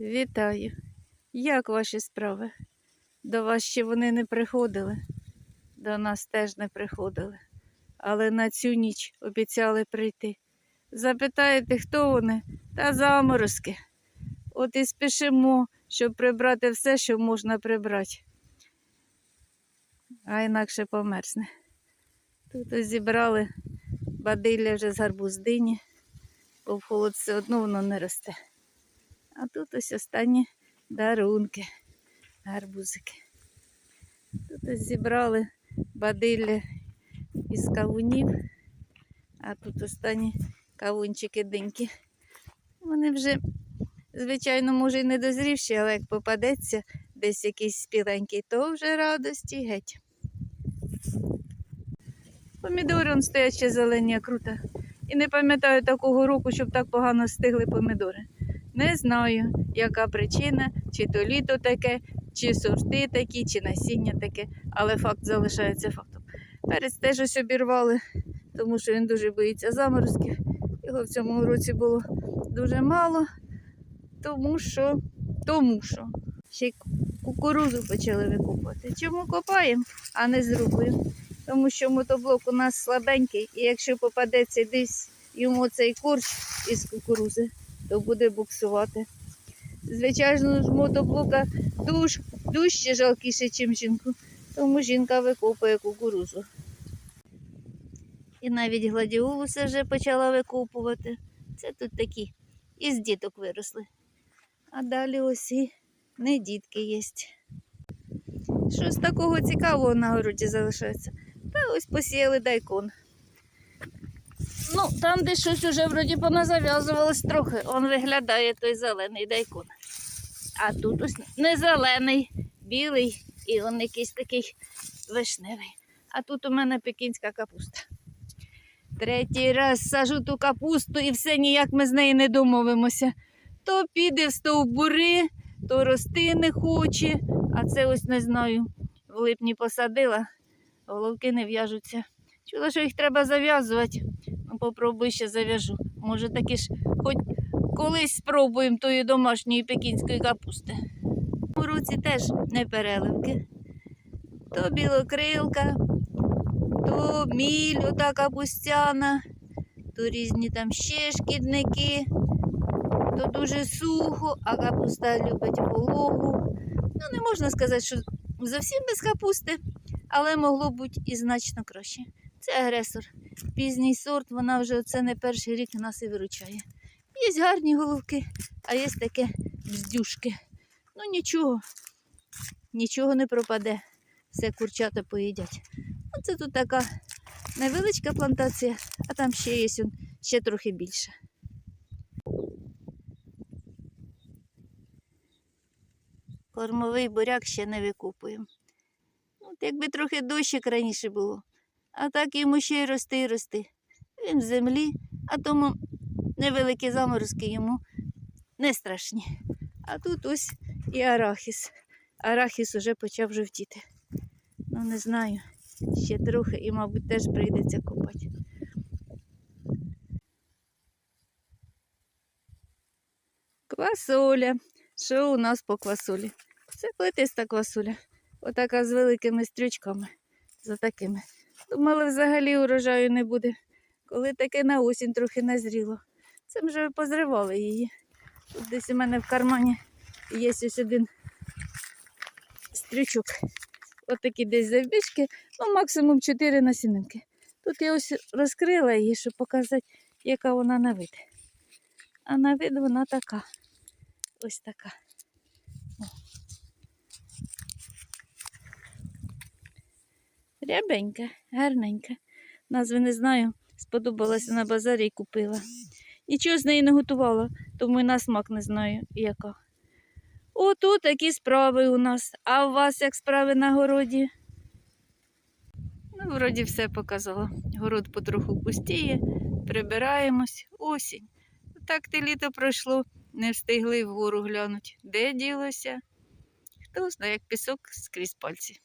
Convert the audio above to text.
Вітаю. Як ваші справи? До вас ще вони не приходили, до нас теж не приходили, але на цю ніч обіцяли прийти. Запитаєте, хто вони? Та заморозки. От і спішимо, щоб прибрати все, що можна прибрати. А інакше померзне. Тут зібрали бадилля вже з гарбуздині, бо в холод все одно воно не росте. А тут ось останні дарунки, гарбузики. Тут ось зібрали бадилля із кавунів, а тут останні кавунчики диньки. Вони вже, звичайно, може, і не дозрівші, але як попадеться десь якийсь спіленький, то вже радості геть. Помідори стоять ще зелені, круто. І не пам'ятаю такого року, щоб так погано стигли помідори. Не знаю, яка причина, чи то літо таке, чи сорти такі, чи насіння таке, але факт залишається фактом. Перець теж ось обірвали, тому що він дуже боїться заморозків. Його в цьому році було дуже мало, тому що, тому що ще й кукурузу почали викопувати. Чому копаємо, а не зрубуємо? Тому що мотоблок у нас слабенький, і якщо попадеться десь йому цей корч із кукурузи, то буде буксувати. Звичайно, ж мотоблока душ, дужче жалкіше, ніж жінку, тому жінка викопує кукурузу. І навіть гладіолуси вже почала викопувати. Це тут такі із діток виросли. А далі ось і не дітки є. Щось такого цікавого на городі залишається. Та ось посіяли дайкон. Ну, там, де щось уже вроді поназав'язувалось трохи, он виглядає той зелений дайкон. А тут ось не зелений, білий і он якийсь такий вишневий. А тут у мене пекінська капуста. Третій раз сажу ту капусту і все ніяк ми з нею не домовимося. То піде в стовбури, то рости не хоче, а це ось не знаю. В липні посадила, головки не в'яжуться. Чула, що їх треба зав'язувати. Попробуй ще зав'яжу. Може, таки ж хоч колись спробуємо тої домашньої пекінської капусти. У році теж не переливки. То білокрилка, то міль, ота капустяна, то різні там ще шкідники, то дуже сухо, а капуста любить вологу. Ну, не можна сказати, що зовсім без капусти, але могло бути і значно краще. Це агресор. Пізній сорт, вона вже оце не перший рік нас і виручає. Є гарні головки, а є таке бздюшки. Ну нічого, нічого не пропаде. Все курчата поїдять. Оце тут така невеличка плантація, а там ще є ще трохи більше. Кормовий буряк ще не викупуємо. От якби трохи дощик раніше було, а так йому ще й рости і рости. Він в землі, а тому невеликі заморозки йому не страшні. А тут ось і арахіс. Арахіс уже почав жовтіти. Ну, не знаю, ще трохи і, мабуть, теж прийдеться копати. Квасоля. Що у нас по квасолі? Це плетиста квасоля. Отака з великими стрючками. За такими. Думали, взагалі урожаю не буде. Коли таке на осінь трохи назріло. Це ми вже позривали її. Тут десь у мене в кармані є ось один стрючок. От такі десь завбіжки, ну максимум 4 насінинки. Тут я ось розкрила її, щоб показати, яка вона на вид. А на вид вона така. Ось така. Рябенька, гарненька. Назви не знаю, сподобалася на базарі і купила. Нічого з неї не готувала, тому і на смак не знаю, яка. Отут такі справи у нас. А у вас як справи на городі? Ну, вроді все показала. Город потроху пустіє, прибираємось, осінь. Так те літо пройшло, не встигли вгору глянути. Де ділося? Хто знає, як пісок скрізь пальці.